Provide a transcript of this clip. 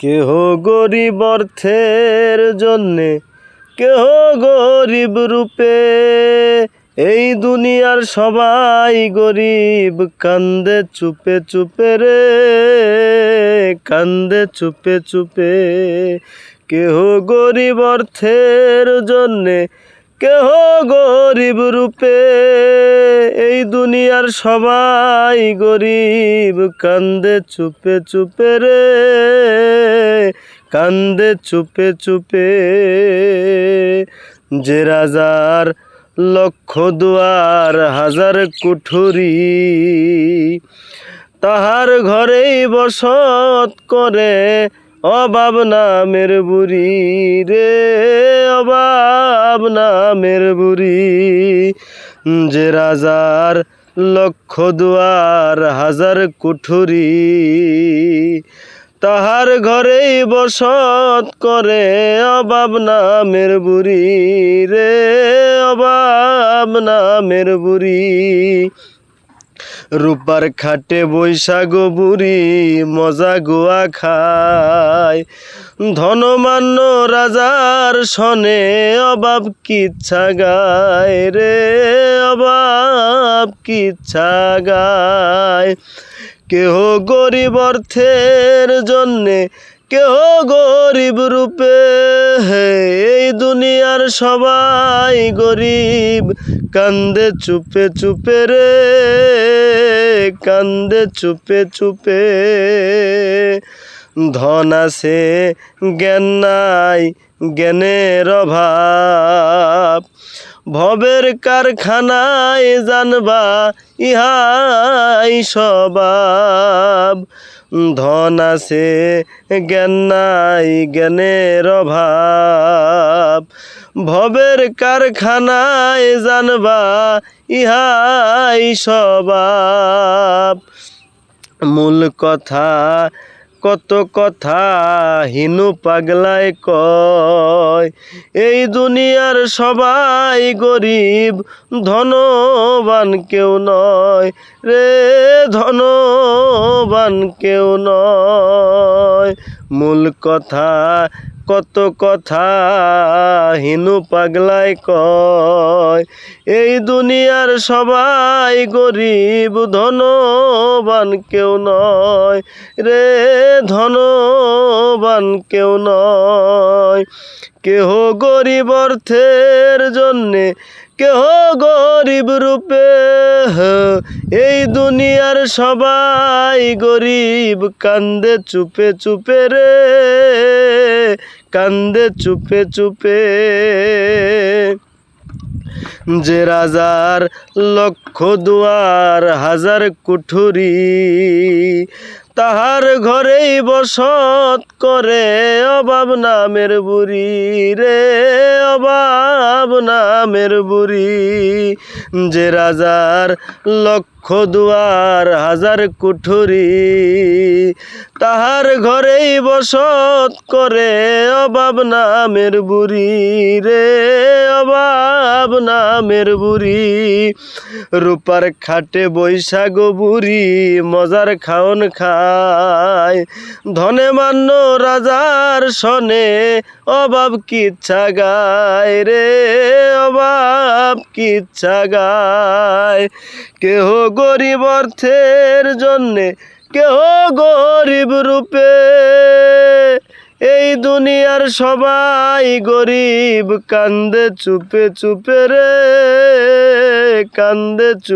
কেহ গরিব অর্থের জন্যে, কেহ গরিব রূপে। এই দুনিয়ার সবাই গরিব, কান্দে চুপে চুপে রে, কান্দে চুপে চুপে। কেহ গরিব অর্থের জন্যে, কেহ গরিব রূপে। এই দুনিয়ার সবাই গরিব, কান্দে চুপে চুপে রে। কান্দে চুপে চুপে যে রাজার লক্ষ দুয়ার হাজার কুঠুরি, তাহার ঘরেই বসত করে অভাব নামের বুড়ি রে অভাব নামের বুড়ি। যে রাজার লক্ষ দুয়ার হাজার কুঠুরি তাহার ঘরেই বসত করে অভাব নামের বুড়ি রে অভাব নামের বুড়ি। রূপার খাটে বৈশাখ বুড়ি মজা গোয়া খায়। ধনমান্য রাজার সনে অভাব কিচ্ছা গায় রে অভাব কিচ্ছা গায়। কেহ গরিব অর্থের জন্যে, কেহ গরিব রূপে। এই দুনিয়ার সবাই গরিব, কান্দে চুপে চুপে রে, কান্দে চুপে চুপে। ধন আছে, জ্ঞান নাই, জ্ঞানের অভাব। ভবের কারখানায় জানবা ইহাই স্বভাব। ধন আছে, জ্ঞান নাই, জ্ঞানের অভাব। ভবের কারখানায় জানবা ইহাই স্বভাব। মূল কথা কত কথা হিনু পাগলায় কয়। এই দুনিয়ার সবাই গরিব, ধনবান কেউ নয় রে, ধনবান কেউ নয়। মূল কথা কত কথা হিনু পাগলায় কয়। এই দুনিয়ার সবাই গরিব, ধনবান কেউ নয়। রে ধনবান কেউ নয়। কেহ গরিব অর্থের জন্যে, কেহ গরিব রূপে। এই দুনিয়ার সবাই গরিব, কান্দে চুপে চুপে রে। কান্দে চুপে চুপে। যে রাজার লক্ষ দুয়ার হাজার কুঠুরি, তাহার ঘরেই বসত করে অভাব নামের বুড়ি রে, অভাব নামের বুড়ি। যে রাজার লক্ষ দুয়ার হাজার কুঠুরি, তাহার ঘরেই বসত করে অভাব নামের বুড়ি রে, অভাব নামের বুড়ি, রূপার খাটে বৈশাখ বুড়ি, মজার খাওন খায়। ধনে মান্য রাজার সনে অভাব কিচ্ছা গায় রে অভাব কিচ্ছা গায়। কেহ গরিব অর্থের জন্যে, কেহ গরিব রূপে এই দুনিয়ার সবাই গরিব কান্দে চুপে চুপে রে কান্দে চুপ